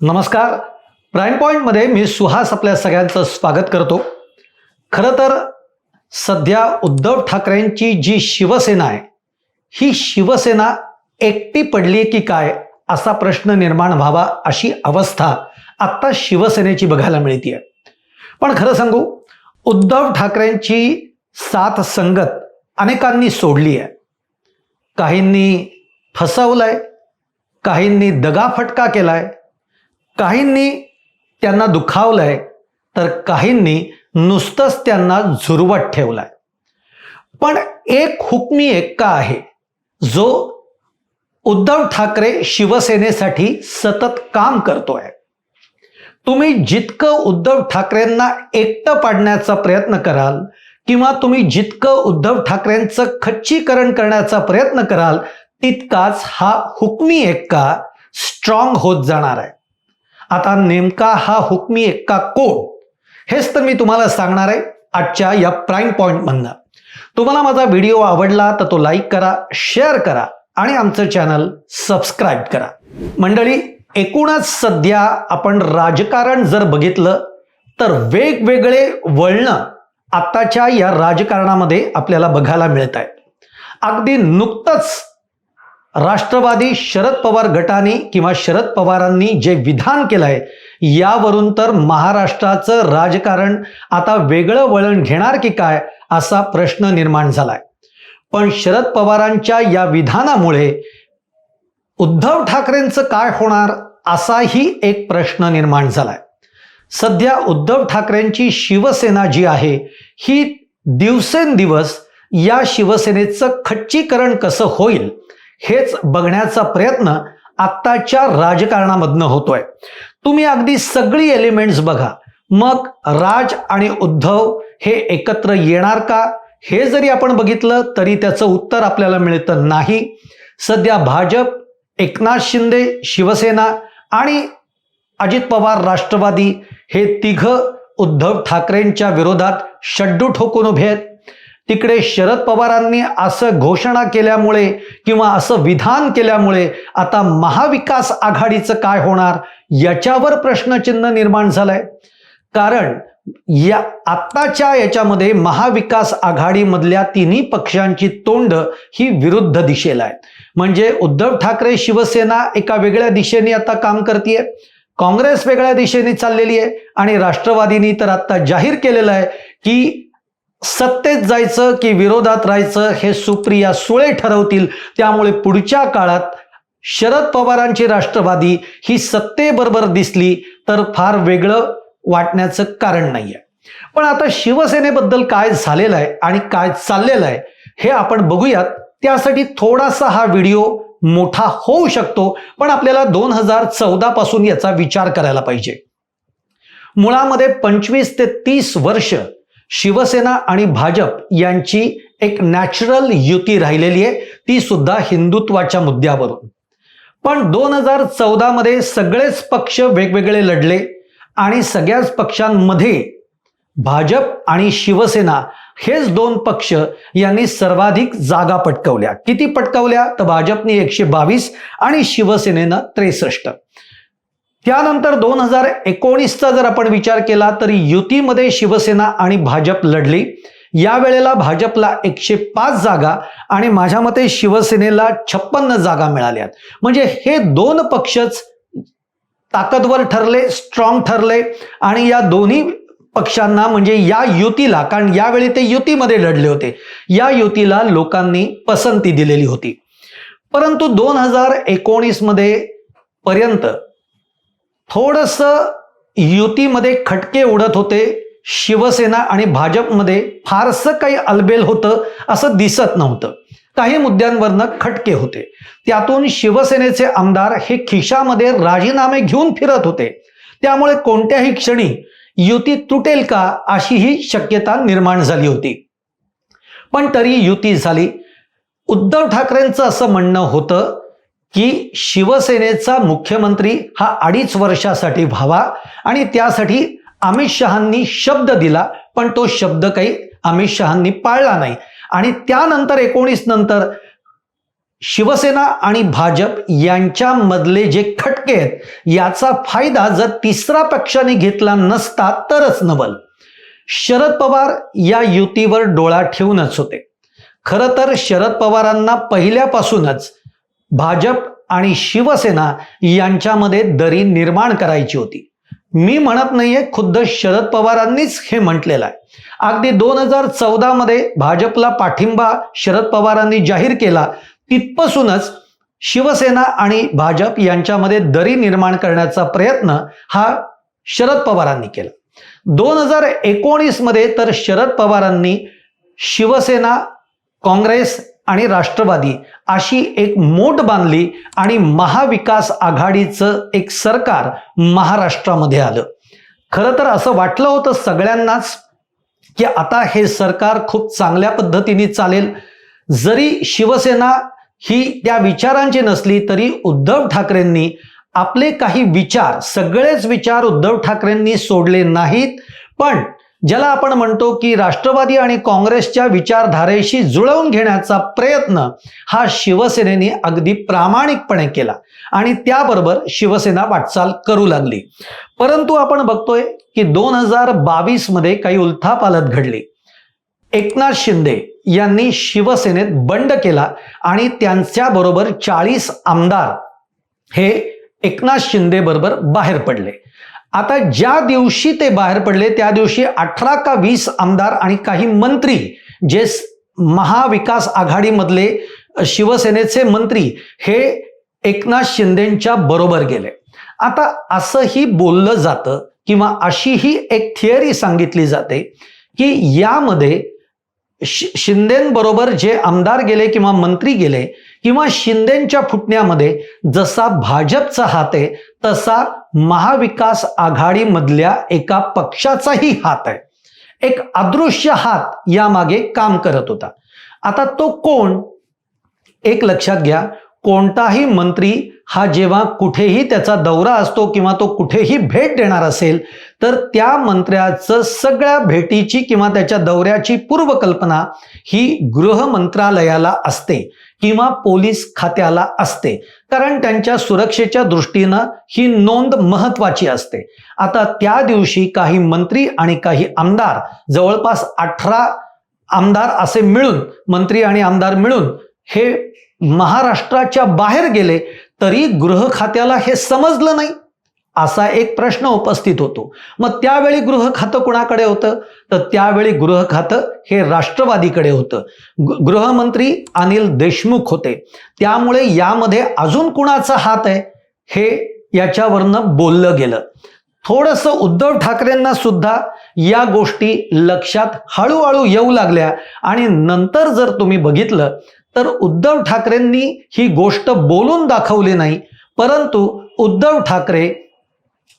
नमस्कार. प्राईम पॉईंटमध्ये मी सुहास आपल्या सगळ्यांचं स्वागत करतो. खरं तर सध्या उद्धव ठाकरेंची जी शिवसेना आहे ही शिवसेना एकटी पडली की काय असा प्रश्न निर्माण व्हावा अशी अवस्था आत्ता शिवसेनेची बघायला मिळते पण खरं सांगू उद्धव ठाकरेंची साथ संगत अनेकांनी सोडली आहे काहींनी फसवलंय काहींनी दगाफटका केलाय काहींनी त्यांना दुखावलंय तर काहींनी नुसतंच त्यांना झुरवत ठेवलाय. पण एक हुकमी एक्का आहे जो उद्धव ठाकरे शिवसेनेसाठी सतत काम करतोय. तुम्ही जितकं उद्धव ठाकरेंना एकटं पाडण्याचा प्रयत्न कराल किंवा तुम्ही जितकं उद्धव ठाकरेंचं खच्चीकरण करण्याचा प्रयत्न कराल तितकाच हा हुकमी एक्का स्ट्रॉंग होत जाणार आहे. आता नेमका हा हुकमी एक्का कोण? हेच तर मी तुम्हाला सांगणार आहे आजच्या या प्राईम पॉईंटमधनं तुम्हाला माझा व्हिडिओ आवडला तर तो लाईक करा शेअर करा आणि आमचं चॅनल सबस्क्राईब करा. मंडळी एकूणच सध्या आपण राजकारण जर बघितलं तर वेगवेगळे वळणं आत्ताच्या या राजकारणामध्ये आपल्याला बघायला मिळत आहेत अगदी नुकतंच राष्ट्रवादी शरद पवार गटाने किंवा शरद पवारांनी जे विधान केलं आहे यावरून तर महाराष्ट्राचं राजकारण आता वेगळं वळण घेणार की काय असा प्रश्न निर्माण झालाय. पण शरद पवारांच्या या विधानामुळे उद्धव ठाकरेंचं काय होणार असाही एक प्रश्न निर्माण झालाय. सध्या उद्धव ठाकरेंची शिवसेना जी आहे ही दिवसेंदिवस या शिवसेनेचं खच्चीकरण कसं होईल हेच बघण्याचा प्रयत्न आत्ताच्या राजकारणामधनं होतोय. तुम्ही अगदी सगळी एलिमेंट्स बघा. मग राज आणि उद्धव हे एकत्र येणार का? हे जरी आपण बघितलं तरी त्याचं उत्तर आपल्याला मिळतं नाही. सध्या भाजप एकनाथ शिंदे शिवसेना आणि अजित पवार राष्ट्रवादी हे तिघं उद्धव ठाकरेंच्या विरोधात शड्डू ठोकून उभे आहेत. तिकडे शरद पवारांनी असं घोषणा केल्यामुळे किंवा असं विधान केल्यामुळे आता महाविकास आघाडीचं काय होणार याच्यावर प्रश्नचिन्ह निर्माण झालंय. कारण या आत्ताच्या याच्यामध्ये महाविकास आघाडीमधल्या तिन्ही पक्षांची तोंड ही विरुद्ध दिशेला आहे म्हणजे उद्धव ठाकरे शिवसेना एका वेगळ्या दिशेने आता काम करते काँग्रेस वेगळ्या दिशेने चाललेली आहे. आणि राष्ट्रवादीनी तर आता जाहीर केलेलं आहे की सत्तेत जायचं की विरोधात राहायचं हे सुप्रिया सुळे ठरवतील. त्यामुळे पुढच्या काळात शरद पवारांची राष्ट्रवादी ही सत्तेबरोबर दिसली तर फार वेगळं वाटण्याचं कारण नाहीये. पण आता शिवसेनेबद्दल काय झालेलं आहे आणि काय चाललेलं आहे हे आपण बघूयात. त्यासाठी थोडासा हा व्हिडिओ मोठा होऊ शकतो पण आपल्याला दोन हजार चौदा पासून याचा विचार करायला पाहिजे. मुळामध्ये पंचवीस ते तीस वर्ष शिवसेना आणि भाजप यांची एक नॅचरल युती राहिलेली आहे ती सुद्धा हिंदुत्वाच्या मुद्द्यावरून. पण दोन हजार चौदामध्ये सगळेच पक्ष वेगवेगळे लढले आणि सगळ्याच पक्षांमध्ये भाजप आणि शिवसेना हेच दोन पक्ष यांनी सर्वाधिक जागा पटकवल्या. किती पटकवल्या? तर भाजपने एकशे बावीस आणि शिवसेनेनं त्रेसष्ट. त्यानंतर दोन हजार एकोणीसचा जर आपण विचार केला तर युतीमध्ये शिवसेना आणि भाजप लढली. यावेळेला भाजपला एकशे पाच जागा आणि माझ्या मते शिवसेनेला छप्पन्न जागा मिळाल्यात. म्हणजे हे दोन पक्षच ताकदवर ठरले स्ट्रॉंग ठरले आणि या दोन्ही पक्षांना म्हणजे या युतीला कारण यावेळी ते युतीमध्ये लढले होते या युतीला लोकांनी पसंती दिलेली होती. परंतु दोन हजार एकोणीसमध्ये पर्यंत थोडस युतीमध्ये खटके उडत होते शिवसेना आणि भाजपमध्ये फारसं काही अलबेल होतं असं दिसत नव्हतं. काही मुद्द्यांवरनं खटके होते. त्यातून शिवसेनेचे आमदार हे खिशामध्ये राजीनामे घेऊन फिरत होते. त्यामुळे कोणत्याही क्षणी युती तुटेल का अशी ही शक्यता निर्माण झाली होती. पण तरी युती झाली. उद्धव ठाकरेंचं असं म्हणणं होतं की शिवसेनेचा मुख्यमंत्री हा अडीच वर्षासाठी व्हावा आणि त्यासाठी अमित शहांनी शब्द दिला पण तो शब्द काही अमित शहांनी पाळला नाही. आणि त्यानंतर एकोणीस नंतर शिवसेना आणि भाजप यांच्यामधले जे खटके आहेत याचा फायदा जर तिसरा पक्षाने घेतला नसता तरच नवल. शरद पवार या युतीवर डोळा ठेवूनच होते. खरं तर शरद पवारांना पहिल्यापासूनच भाजप आणि शिवसेना यांच्यामध्ये दरी निर्माण करायची होती. मी म्हणत नाहीये खुद्द शरद पवारांनीच हे म्हटलेलं आहे. अगदी दोन हजार चौदामध्ये भाजपला पाठिंबा शरद पवारांनी जाहीर केला तिथपासूनच शिवसेना आणि भाजप यांच्यामध्ये दरी निर्माण करण्याचा प्रयत्न हा शरद पवारांनी केला. दोन हजार एकोणीसमध्ये तर शरद पवारांनी शिवसेना काँग्रेस आणि राष्ट्रवादी अशी एक मोठ बांधली आणि महाविकास आघाडीचं एक सरकार महाराष्ट्रामध्ये आलं. खरं तर असं वाटलं होतं सगळ्यांनाच की आता हे सरकार खूप चांगल्या पद्धतीने चालेल. जरी शिवसेना ही त्या विचारांची नसली तरी उद्धव ठाकरेंनी आपले काही विचार सगळेच विचार उद्धव ठाकरेंनी सोडले नाहीत. पण ज्याला आपण म्हणतो की राष्ट्रवादी आणि काँग्रेसच्या विचारधारेशी जुळवून घेण्याचा प्रयत्न हा शिवसेनेने अगदी प्रामाणिकपणे केला आणि त्याबरोबर शिवसेना वाटचाल करू लागली. परंतु आपण बघतोय की दोन हजार बावीसमध्ये काही उलथापालत घडली. एकनाथ शिंदे यांनी शिवसेनेत बंड केला आणि त्यांच्याबरोबर चाळीस आमदार हे एकनाथ शिंदे बरोबर बाहेर पडले. आता ज्या दिवशी ते बाहेर पडले त्या दिवशी अठरा का वीस आमदार आणि काही मंत्री जे महाविकास आघाडीमधले शिवसेनेचे मंत्री हे एकनाथ शिंदेच्या बरोबर गेले. आता असंही बोललं जातं किंवा अशीही एक थिअरी सांगितली जाते की यामध्ये शि शिंदेबरोबर जे आमदार गेले किंवा मंत्री गेले किंवा शिंदेच्या फुटण्यामध्ये जसा भाजपचा हात आहे तसा महाविकास आघाडीमधल्या एका पक्षाचाही हात आहे. एक अदृश्य हात यामागे काम करत होता. आता तो कोण? एक लक्षात घ्या कोणताही मंत्री हा जेव्हा कुठेही त्याचा दौरा असतो किंवा तो कुठेही भेट देणार असेल तर त्या मंत्र्याचं सगळ्या भेटीची किंवा त्याच्या दौऱ्याची पूर्वकल्पना ही गृह मंत्रालयाला असते किंवा पोलीस खात्याला असते. कारण त्यांच्या सुरक्षेच्या दृष्टीनं ही नोंद महत्वाची असते. आता त्या दिवशी काही मंत्री आणि काही आमदार जवळपास अठरा आमदार असे मिळून मंत्री आणि आमदार मिळून हे महाराष्ट्राच्या बाहेर गेले तरी गृह खात्याला हे समजलं नाही. असा एक प्रश्न उपस्थित होतो. मग त्यावेळी गृह खातं कुणाकडे होतं? तर त्यावेळी गृह खातं हे राष्ट्रवादीकडे होतं. गृहमंत्री अनिल देशमुख होते. त्यामुळे यामध्ये अजून कुणाचा हात आहे? हे याच्यावरनं बोललं गेलं. थोडंसं उद्धव ठाकरेंना सुद्धा या गोष्टी लक्षात हळूहळू येऊ लागल्या. आणि नंतर जर तुम्ही बघितलं तर उद्धव ठाकरेंनी ही गोष्ट बोलून दाखवली नाही परंतु उद्धव ठाकरे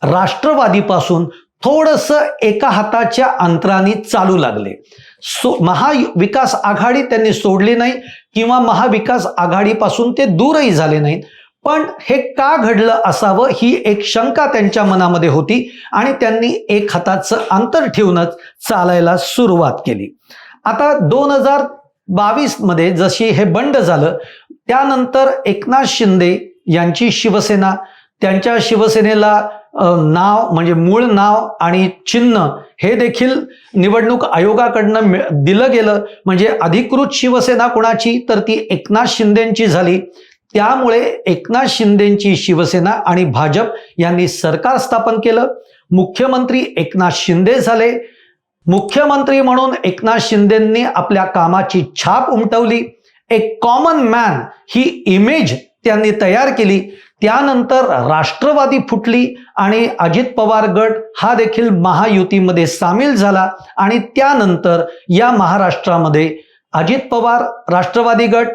राष्ट्रवादीपासून थोडंसं एका हाताच्या अंतराने चालू लागले. सो महाविकास आघाडी त्यांनी सोडली नाही किंवा महाविकास आघाडीपासून ते दूरही झाले नाहीत. पण हे का घडलं असावं ही एक शंका त्यांच्या मनामध्ये होती आणि त्यांनी एक हाताचं अंतर ठेवूनच चालायला सुरुवात केली. आता दोन हजार बावीसमध्ये जशी हे बंड झालं त्यानंतर एकनाथ शिंदे यांची शिवसेना त्यांच्या शिवसेनेला नाव म्हणजे मूळ नाव आणि चिन्ह हे देखील निवडणूक आयोगाकडनं मिळ- दिलं गेलं. म्हणजे अधिकृत शिवसेना कुणाची? तर ती एकनाथ शिंदेंची झाली. त्यामुळे एकनाथ शिंदेंची शिवसेना आणि भाजप यांनी सरकार स्थापन केलं. मुख्यमंत्री एकनाथ शिंदे झाले. मुख्यमंत्री म्हणून एकनाथ शिंदेंनी आपल्या कामाची छाप उमटवली. एक कॉमन मॅन ही इमेज त्यांनी तयार केली. त्यानंतर राष्ट्रवादी फुटली आणि अजित पवार गट हा देखील महायुतीमध्ये सामील झाला आणि त्यानंतर या महाराष्ट्रामध्ये अजित पवार राष्ट्रवादी गट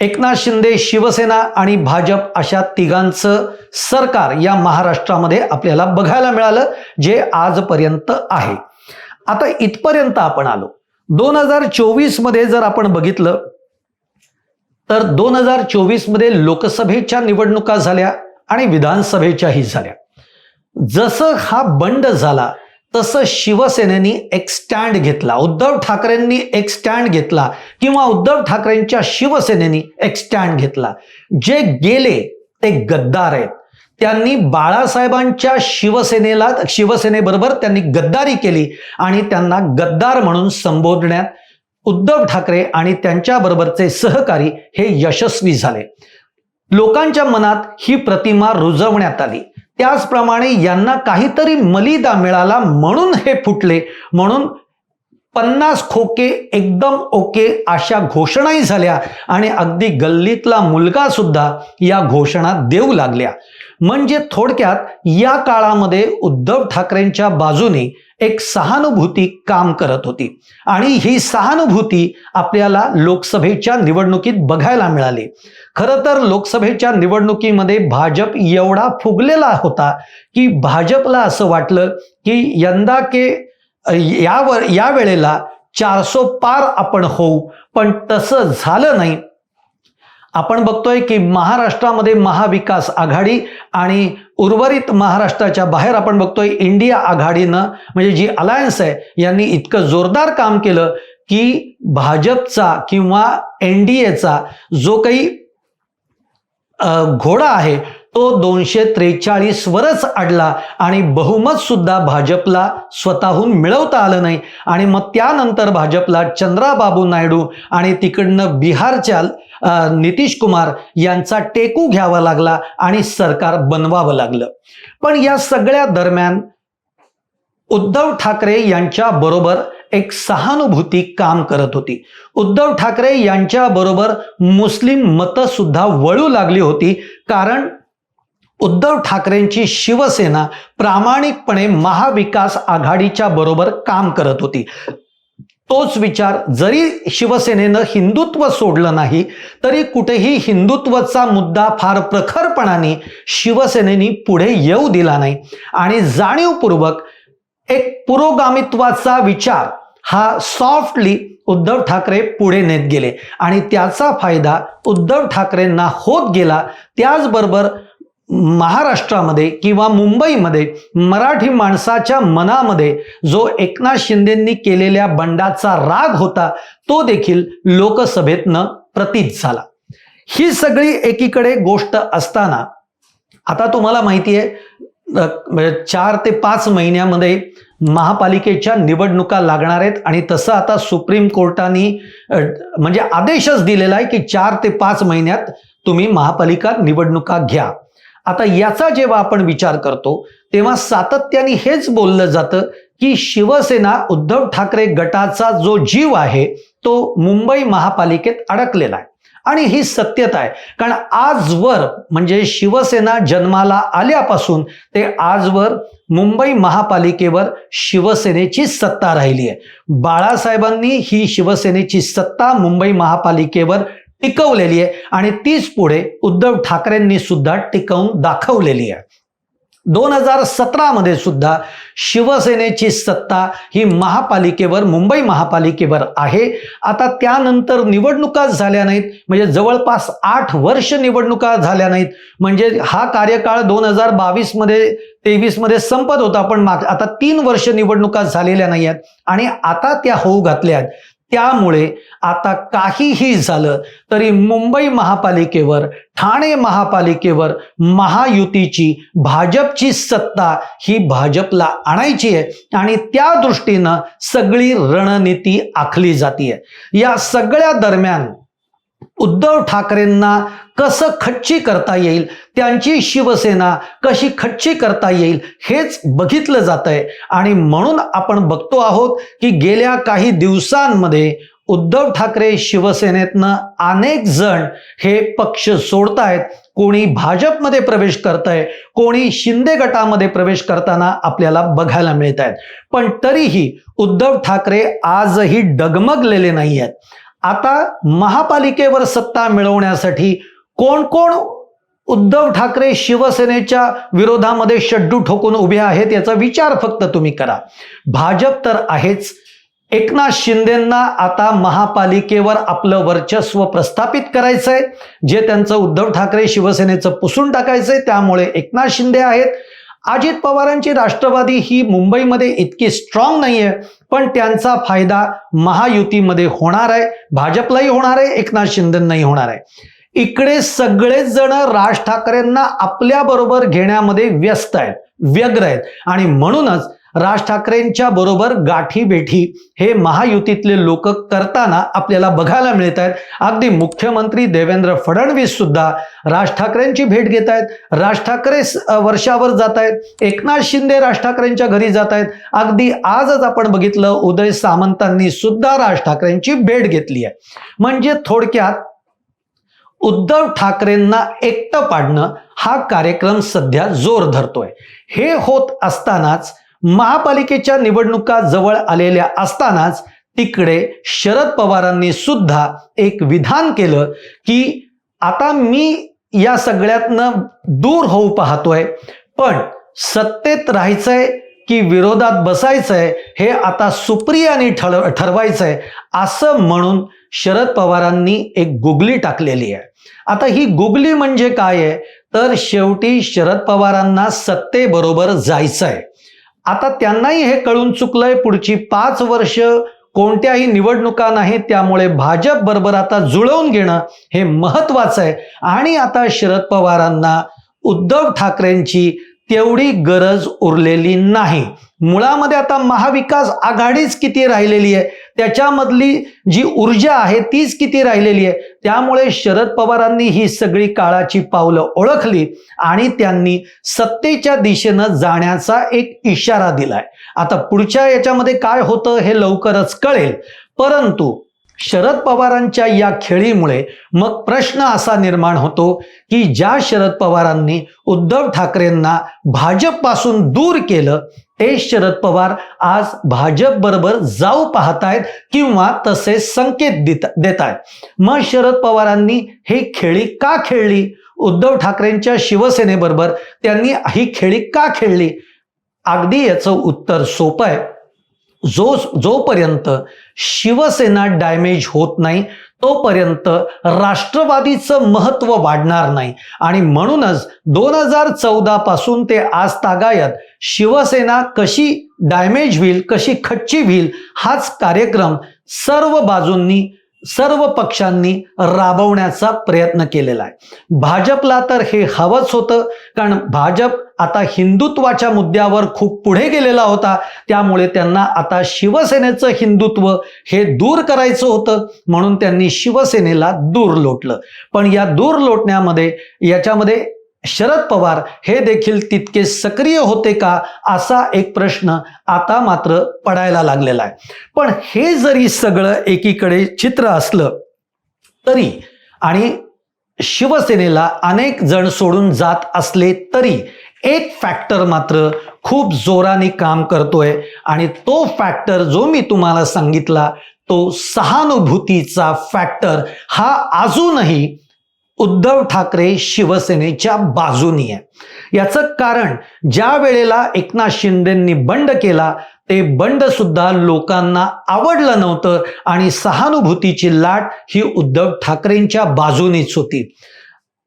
एकनाथ शिंदे शिवसेना आणि भाजप अशा तिघांचं सरकार या महाराष्ट्रामध्ये आपल्याला बघायला मिळालं जे आजपर्यंत आहे. आता इथपर्यंत आपण आलो. दोन हजार चोवीसमध्ये जर आपण बघितलं तर दोन हजार चोवीसमध्ये लोकसभेच्या निवडणुका झाल्या आणि विधानसभेच्याही झाल्या. जसं हा बंड झाला तसं शिवसेनेनी एक स्टँड घेतला उद्धव ठाकरेंनी एक स्टँड घेतला किंवा उद्धव ठाकरेंच्या शिवसेनेनी एक स्टँड घेतला. जे गेले ते गद्दार आहेत. त्यांनी बाळासाहेबांच्या शिवसेनेला शिवसेनेबरोबर त्यांनी गद्दारी केली आणि त्यांना गद्दार म्हणून संबोधण्यात उद्धव ठाकरे आणि त्यांच्याबरोबरचे सहकारी हे यशस्वी झाले. लोकांच्या मनात ही प्रतिमा रुजवण्यात आली. त्याचप्रमाणे यांना काहीतरी मलिदा मिळाला म्हणून हे फुटले. म्हणून पन्नास खोके एकदम ओके अशा घोषणाही झाल्या आणि अगदी गल्लीतला मुलगा सुद्धा या घोषणा देऊ लागल्या. म्हणजे थोडक्यात या काळामध्ये उद्धव ठाकरेंच्या बाजूने एक सहानुभूती काम करत होती. आणि ही सहानुभूती आपल्याला लोकसभेच्या निवडणुकीत बघायला मिळाली. खरं तर लोकसभेच्या निवडणुकीमध्ये भाजप एवढा फुगलेला होता की भाजपला असं वाटलं की यंदा के यावर या वेळेला चारसो पार आपण होऊ पण तसं झालं नाही. आपण बघतोय की महाराष्ट्रामध्ये महाविकास आघाडी आणि उर्वरित महाराष्ट्राच्या बाहेर आपण बघतोय इंडिया आघाडीनं म्हणजे जी अलायन्स आहे यांनी इतकं जोरदार काम केलं की भाजपचा किंवा एन डी एचा जो काही घोडा आहे तो दोनशे त्रेचाळीस वरच अडला आणि बहुमत सुद्धा भाजपला स्वतःहून मिळवता आलं नाही. आणि मग त्यानंतर भाजपला चंद्राबाबू नायडू आणि तिकडनं बिहारच्या नितीश कुमार यांचा टेकू घ्यावा लागला आणि सरकार बनवावं लागलं. पण या सगळ्या दरम्यान उद्धव ठाकरे यांच्या बरोबर एक सहानुभूती काम करत होती. उद्धव ठाकरे यांच्या बरोबर मुस्लिम मतं सुद्धा वळू लागली होती कारण उद्धव ठाकरेंची शिवसेना प्रामाणिकपणे महाविकास आघाडीच्या बरोबर काम करत होती. तोच विचार जरी शिवसेनेनं हिंदुत्व सोडलं नाही तरी कुठेही हिंदुत्वाचा मुद्दा फार प्रखरपणाने शिवसेनेनी पुढे येऊ दिला नाही. आणि जाणीवपूर्वक एक पुरोगामित्वाचा विचार हा सॉफ्टली उद्धव ठाकरे पुढे नेत गेले. आणि त्याचा फायदा उद्धव ठाकरेंना होत गेला. त्याचबरोबर महाराष्ट्रामध्ये किंवा मुंबईमध्ये मराठी माणसाच्या मनामध्ये जो एकनाथ शिंदेंनी केलेल्या बंडाचा राग होता तो देखील लोकसभेतनं प्रतीत झाला. ही सगळी एकीकडे गोष्ट असताना आता तुम्हाला माहिती आहे म्हणजे चार ते पाच महिन्यामध्ये महापालिकेच्या निवडणुका लागणार आहेत आणि तसं आता सुप्रीम कोर्टाने म्हणजे आदेशच दिलेला आहे की चार ते पाच महिन्यात तुम्ही महापालिका निवडणुका घ्या. आता याचा जेव्हा आपण विचार करतो तेव्हा सातत्याने हेच बोललं जातं की शिवसेना उद्धव ठाकरे गटाचा जो जीव आहे तो मुंबई महापालिकेत अडकलेला आहे. आणि ही सत्यता आहे. कारण आजवर म्हणजे शिवसेना जन्माला आल्यापासून ते आजवर मुंबई महापालिकेवर शिवसेनेची सत्ता राहिली आहे. बाळासाहेबांनी ही शिवसेनेची सत्ता मुंबई महापालिकेवर टिकवलेली आहे. आणि तीच पुढे उद्धव ठाकरेंनी सुद्धा टिकवून दाखवलेली आहे. दोन हजार सतरामध्ये सुद्धा शिवसेनेची सत्ता ही महापालिकेवर मुंबई महापालिकेवर आहे. आता त्यानंतर निवडणुकाच झाल्या नाहीत. म्हणजे जवळपास आठ वर्ष निवडणुका झाल्या नाहीत. म्हणजे हा कार्यकाळ दोन हजार बावीसमध्ये तेवीसमध्ये संपत होता. पण माग आता तीन वर्ष निवडणुका झालेल्या नाही आहेत आणि आता त्या होऊ घातल्या आहेत. त्यामुळे आता काहीही झालं तरी मुंबई महापालिकेवर ठाणे महापालिकेवर महायुतीची भाजपची सत्ता ही भाजपला आणायची आहे आणि त्या दृष्टीनं सगळी रणनीती आखली जातीये. या सगळ्या दरम्यान उद्धव ठाकरेंना कसं खच्ची करता येईल? त्यांची शिवसेना कशी खच्ची करता येईल? हेच बघितलं जात आहे आणि म्हणून आपण बघतो आहोत की गेल्या काही दिवसांमध्ये उद्धव ठाकरे शिवसेनेतनं अनेक जण हे पक्ष सोडतायत. कोणी भाजपमध्ये प्रवेश करतंय कोणी शिंदे गटामध्ये प्रवेश करताना आपल्याला बघायला मिळत आहेत पण तरीही उद्धव ठाकरे आजही डगमगलेले नाही आहेत आता महापालिकेवर सत्ता मिळवण्यासाठी कोण कोण उद्धव ठाकरे शिवसेनेच्या विरोधामध्ये शड्डू ठोकून उभे आहेत याचा विचार फक्त तुम्ही करा. भाजप तर आहेच. एकनाथ शिंदेंना आता महापालिकेवर आपलं वर्चस्व प्रस्थापित करायचंय. जे त्यांचं उद्धव ठाकरे शिवसेनेचं पुसून टाकायचंय त्यामुळे एकनाथ शिंदे आहेत. अजित पवारांची राष्ट्रवादी ही मुंबईमध्ये इतकी स्ट्रॉंग नाहीये पण त्यांचा फायदा महायुतीमध्ये होणार आहे. भाजपलाही होणार आहे एकनाथ शिंदेंनाही होणार आहे. इकडे सगळेच जण राज ठाकरेंना आपल्या बरोबर घेण्यामध्ये व्यस्त आहेत व्यग्र आहेत. आणि म्हणूनच राज ठाकरेंच्या बरोबर गाठी भेठी हे महायुतीतले लोक करताना आपल्याला बघायला मिळत आहेत. अगदी मुख्यमंत्री देवेंद्र फडणवीस सुद्धा राज ठाकरेंची भेट घेत आहेत. राज ठाकरे वर्षावर जात आहेत. एकनाथ शिंदे राज ठाकरेंच्या घरी जात आहेत. अगदी आजच आपण बघितलं उदय सामंतांनी सुद्धा राज ठाकरेंची भेट घेतली आहे. म्हणजे थोडक्यात उद्धव ठाकरेंना एकटं पाडणं हा कार्यक्रम सध्या जोर धरतोय. हे होत असतानाच महापालिकेच्या निवडणुका जवळ आलेल्या असतानाच तिकडे शरद पवारांनी सुद्धा एक विधान केलं की आता मी या सगळ्यातनं दूर होऊ पाहतोय. पण सत्तेत राहायचंय की विरोधात बसायचंय हे आता सुप्रियाने ठर ठरवायचंय असं म्हणून शरद पवारांनी एक गुगली टाकलेली आहे. आता ही गुगली म्हणजे काय आहे? तर शेवटी शरद पवारांना सत्तेबरोबर जायचं आहे आता त्यांनाही हे कळून चुकलंय पुढची पाच वर्ष कोणत्याही निवडणुका नाही त्यामुळे भाजप बरोबर आता जुळवून घेणं हे महत्वाचं आहे. आणि आता शरद पवारांना उद्धव ठाकरेंची तेवढी गरज उरलेली नाही. मुळामध्ये आता महाविकास आघाडीच किती राहिलेली आहे त्याच्यामधली जी ऊर्जा आहे तीच किती राहिलेली आहे त्यामुळे शरद पवारांनी ही सगळी काळाची पावलं ओळखली आणि त्यांनी सत्तेच्या दिशेनं जाण्याचा एक इशारा दिलाय. आता पुढच्या याच्यामध्ये काय होतं हे लवकरच कळेल. परंतु शरद पवारांच्या या खेळीमुळे मग प्रश्न असा निर्माण होतो की ज्या शरद पवारांनी उद्धव ठाकरेंना भाजपपासून दूर केलं ते शरद पवार आज भाजप बरोबर जाऊ पाहतायत किंवा तसे संकेत देत देतायत. आहेत मग शरद पवारांनी हे खेळी का खेळली? उद्धव ठाकरेंच्या शिवसेनेबरोबर त्यांनी ही खेळी का खेळली? अगदी याचं उत्तर सोपं आहे. जो जोपर्यंत शिवसेना डॅमेज होत नाही तोपर्यंत राष्ट्रवादीचं महत्त्व वाढणार नाही. आणि म्हणूनच दोन हजार चौदा पासून ते आज तागायत शिवसेना कशी डॅमेज होईल कशी खच्ची होईल हाच कार्यक्रम सर्व बाजूंनी सर्व पक्षांनी राबवण्याचा प्रयत्न केलेला आहे. भाजपला तर हे हवंच होतं कारण भाजप आता हिंदुत्वाच्या मुद्द्यावर खूप पुढे गेलेला होता. त्यामुळे त्यांना आता शिवसेनेचं हिंदुत्व हे दूर करायचं होतं म्हणून त्यांनी शिवसेनेला दूर लोटलं. पण या दूर लोटण्यामध्ये याच्यामध्ये शरद पवार हे देखील तितके सक्रिय होते का असा एक प्रश्न आता मात्र पडायला लागलेला आहे. पण हे जरी सगळं एकीकडे चित्र असलं तरी आणि शिवसेनेला अनेक जण सोडून जात असले तरी एक फॅक्टर मात्र खूप जोराने काम करतोय आणि तो फॅक्टर जो मी तुम्हाला सांगितला तो सहानुभूतीचा फॅक्टर हा अजूनही उद्धव ठाकरे शिवसेनेच्या बाजूनी आहे. याचं कारण ज्या वेळेला एकनाथ शिंदेंनी बंड केला ते बंड सुद्धा लोकांना आवडलं नव्हतं आणि सहानुभूतीची लाट ही उद्धव ठाकरेंच्या बाजूनीच होती.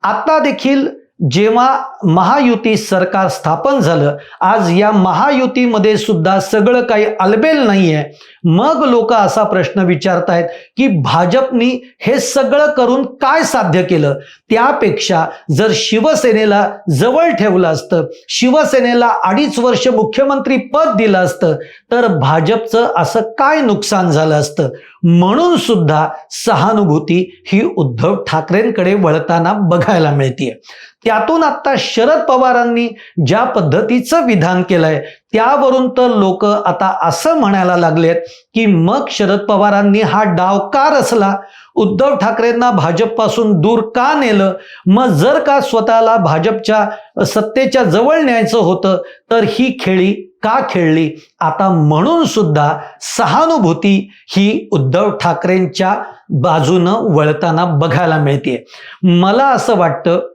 आता देखील जेव्हा महायुती सरकार स्थापन झालं आज या महायुतीमध्ये सुद्धा सगळं काही अलबेल नाहीये. मग लोक असा प्रश्न विचारतायत की भाजपनी हे सगळं करून काय साध्य केलं? त्यापेक्षा जर शिवसेनेला जवळ ठेवलं असतं शिवसेनेला अडीच वर्ष मुख्यमंत्री पद दिलं असतं तर भाजपचं असं काय नुकसान झालं असतं? म्हणून सुद्धा सहानुभूती ही उद्धव ठाकरेंकडे वळताना बघायला मिळतीये. त्यातून आता शरद पवारांनी ज्या पद्धतीचं विधान केलंय त्यावरून तर लोक आता असं म्हणायला लागलेत की मग शरद पवारांनी हा डाव का रचला? उद्धव ठाकरेंना भाजपपासून दूर का नेलं? मग जर का स्वतःला भाजपच्या सत्तेच्या जवळ न्यायचं होतं तर ही खेळी का खेळली? आता म्हणून सुद्धा सहानुभूती ही उद्धव ठाकरेंच्या बाजूनं वळताना बघायला मिळते मला असं वाटतं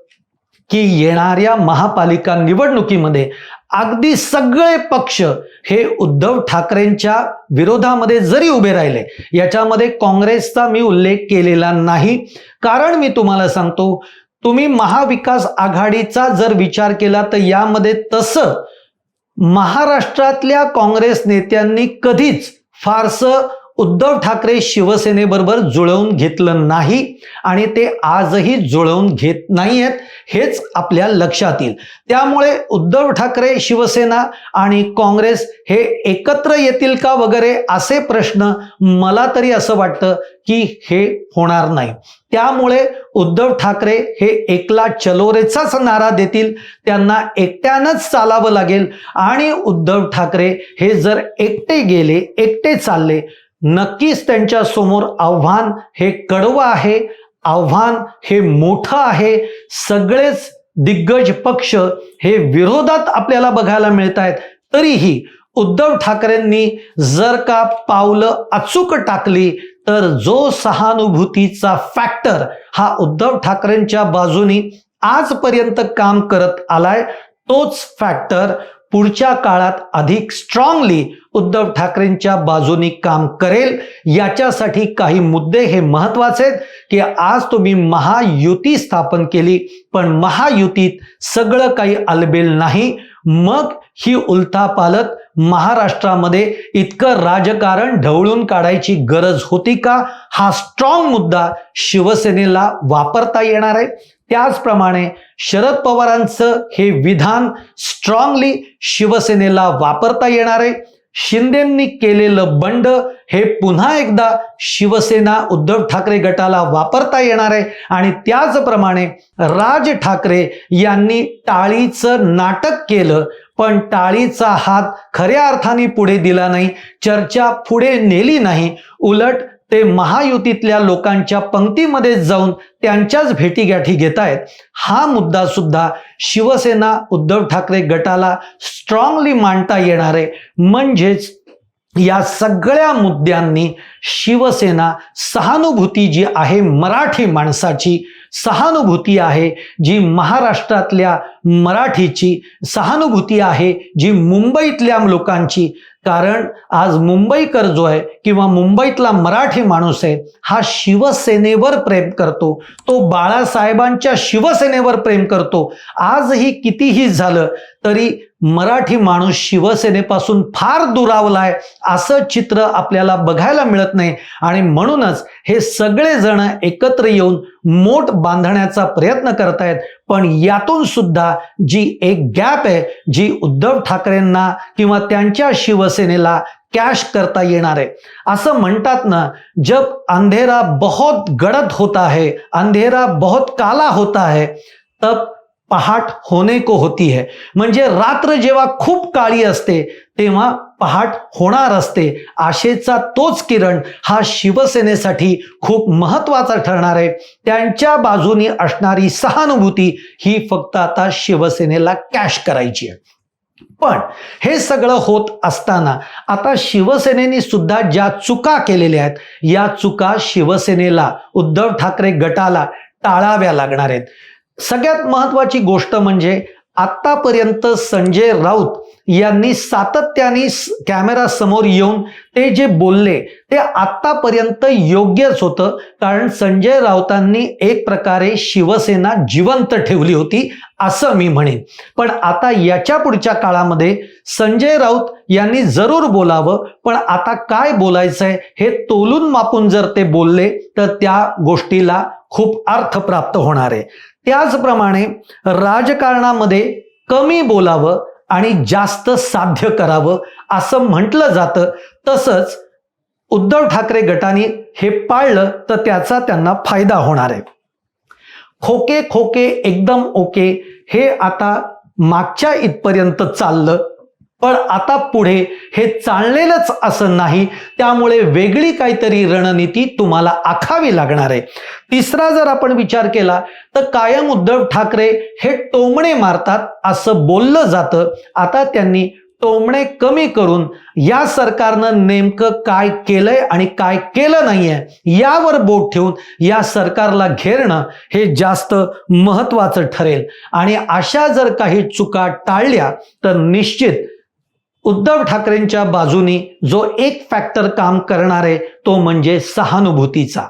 की येणाऱ्या महापालिका निवडणुकीमध्ये अगदी सगळे पक्ष हे उद्धव ठाकरेंच्या विरोधामध्ये जरी उभे राहिले याच्यामध्ये काँग्रेसचा मी उल्लेख केलेला नाही. कारण मी तुम्हाला सांगतो तुम्ही महाविकास आघाडीचा जर विचार केला तर यामध्ये तसं महाराष्ट्रातल्या काँग्रेस नेत्यांनी कधीच फारसं उद्धव ठाकरे शिवसेनेबरोबर जुळवून घेतलं नाही आणि ते आजही जुळवून घेत नाही आहेत हेच आपल्या लक्षात येईल. त्यामुळे उद्धव ठाकरे शिवसेना आणि काँग्रेस हे एकत्र येतील का वगैरे असे प्रश्न मला तरी असं वाटतं की हे होणार नाही. त्यामुळे उद्धव ठाकरे हे एकला चलोरेचाच नारा देतील त्यांना एकट्यानंच चालावं लागेल आणि उद्धव ठाकरे हे जर एकटे गेले एकटे चालले नक्कीच त्यांच्यासमोर आव्हान हे कडवं आहे आव्हान हे मोठं आहे. सगळेच दिग्गज पक्ष हे विरोधात आपल्याला बघायला मिळत आहेत. तरीही उद्धव ठाकरेंनी जर का पावलं अचूक टाकली तर जो सहानुभूतीचा फॅक्टर हा उद्धव ठाकरेंच्या बाजूनी आजपर्यंत काम करत आलाय तोच फॅक्टर पुढच्या काळात अधिक स्ट्रॉंगली उद्धव ठाकरेंच्या बाजूनी काम करेल. याच्यासाठी काही मुद्दे हे महत्त्वाचे आहेत की आज तुम्ही महायुती स्थापन केली पण महायुतीत सगळं काही अलबेल नाही. मग ही उलथापालत महाराष्ट्रामध्ये इतकं राजकारण ढवळून काढायची गरज होती का? हा स्ट्रॉंग मुद्दा शिवसेनेला वापरता येणार आहे. त्याचप्रमाणे शरद पवारांचं हे विधान स्ट्रॉंगली शिवसेनेला वापरता येणार आहे. शिंदेंनी केलेलं बंड हे पुन्हा एकदा शिवसेना उद्धव ठाकरे गटाला वापरता येणार आहे. आणि त्याचप्रमाणे राज ठाकरे यांनी टाळीचं नाटक केलं पण टाळीचा हात खऱ्या अर्थाने पुढे दिला नाही. चर्चा पुढे नेली नाही. उलट ते महायुतीतल्या लोकांच्या पंक्तीमध्ये जाऊन त्यांच्याच भेटीगाठी घेत आहेत हा मुद्दा सुद्धा शिवसेना उद्धव ठाकरे गटाला स्ट्रॉंगली मांडता येणार आहे म्हणजेच या सगळ्या मुद्द्यांनी शिवसेना सहानुभूती जी आहे मराठी माणसाची सहानुभूती आहे जी महाराष्ट्रातल्या मराठीची सहानुभूती आहे जी मुंबईतल्या लोकांची कारण आज मुंबईकर जो आहे किंवा मुंबईतला मराठी माणूस आहे हा शिवसेनेवर प्रेम करतो. तो बाळासाहेबांच्या शिवसेनेवर प्रेम करतो. आजही कितीही झालं तरी मराठी माणूस शिवसेनेपासून फार दुरावलाय असं चित्र आपल्याला बघायला मिळत नाही. आणि म्हणूनच हे सगळे जण एकत्र येऊन मोठ बांधण्याचा प्रयत्न करतायत. पण यातून सुद्धा जी एक गॅप आहे जी उद्धव ठाकरेंना किंवा त्यांच्या शिवसेनेला कॅश करता येणार आहे. असं म्हणतात ना जब अंधेरा बहुत गडद होता है अंधेरा बहुत काला होता है तब पहाट होणे को होती है. म्हणजे रात्र जेव्हा खूप काळी असते तेव्हा पहाट होणार असते. आशेचा तोच किरण हा शिवसेनेसाठी खूप महत्त्वाचा ठरणार आहे. त्यांच्या बाजूनी असणारी सहानुभूती ही फक्त आता शिवसेनेला कॅश करायची आहे. पण हे सगळं होत असताना आता शिवसेनेने सुद्धा ज्या चुका केलेल्या आहेत या चुका शिवसेनेला उद्धव ठाकरे गटाला टाळाव्या लागणार आहेत. सगळ्यात महत्वाची गोष्ट म्हणजे आतापर्यंत संजय राऊत यांनी सातत्याने कॅमेरा समोर येऊन ते जे बोलले ते आतापर्यंत योग्यच होतं. कारण संजय राऊतांनी एक प्रकारे शिवसेना जिवंत ठेवली होती असं मी म्हणेन. पण आता याच्या पुढच्या काळामध्ये संजय राऊत यांनी जरूर बोलावं पण आता काय बोलायचंय हे तोलून मापून जर ते बोलले तर त्या गोष्टीला खूप अर्थ प्राप्त होणार आहे. त्याचप्रमाणे राजकारणामध्ये कमी बोलावं आणि जास्त साध्य करावं असं म्हटलं जातं. तसंच उद्धव ठाकरे गटाने हे पाळलं तर त्याचा त्यांना फायदा होणार आहे. खोके खोके एकदम ओके हे आता मागच्या इथपर्यंत चाललं. पण आता पुढे हे चाललेलंच असं नाही. त्यामुळे वेगळी काहीतरी रणनीती तुम्हाला आखावी लागणार आहे. तिसरा जर आपण विचार केला तर कायम उद्धव ठाकरे हे टोमणे मारतात असं बोललं जातं. आता त्यांनी टोमणे कमी करून या सरकारनं नेमकं काय केलंय आणि काय केलं नाहीये यावर बोट ठेवून या सरकारला घेरणं हे जास्त महत्वाचं ठरेल. आणि अशा जर काही चुका टाळल्या तर निश्चित उद्धव ठाकरेंच्या बाजूनी जो एक फॅक्टर काम करणार आहे तो म्हणजे सहानुभूतीचा.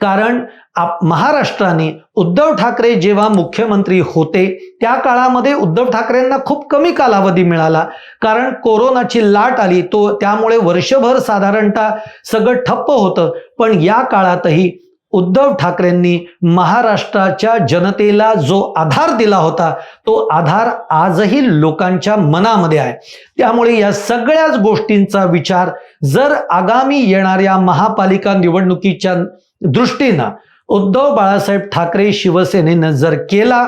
कारण आप महाराष्ट्राने उद्धव ठाकरे जेव्हा मुख्यमंत्री होते त्या काळामध्ये उद्धव ठाकरेंना खूप कमी कालावधी मिळाला. कारण कोरोनाची लाट आली तो त्यामुळे वर्षभर साधारणतः सगळं ठप्प होतं. पण या काळातही उद्धव ठाकरेंनी महाराष्ट्राच्या जनतेला जो आधार दिला होता तो आधार आजही लोकांच्या मनामध्ये आहे. त्यामुळे या सगळ्याच गोष्टींचा विचार जर आगामी येणाऱ्या महापालिका निवडणुकीच्या दृष्टीनं उद्धव बाळासाहेब ठाकरे शिवसेनेनं जर केला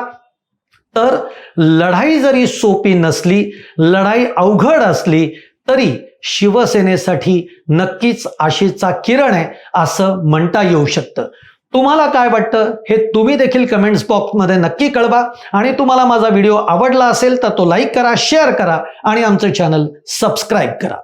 तर लढाई जरी सोपी नसली लढाई अवघड असली तरी शिवसेनेसाठी नक्कीच आशेचा किरण आहे असं म्हणता येऊ शकतं. तुम्हाला काय वाटतं? हे तुम्ही देखील कमेंट्स बॉक्समध्ये नक्की कळवा. आणि तुम्हाला माझा व्हिडिओ आवडला असेल तर तो लाईक करा शेअर करा आणि आमचं चॅनल सबस्क्राईब करा.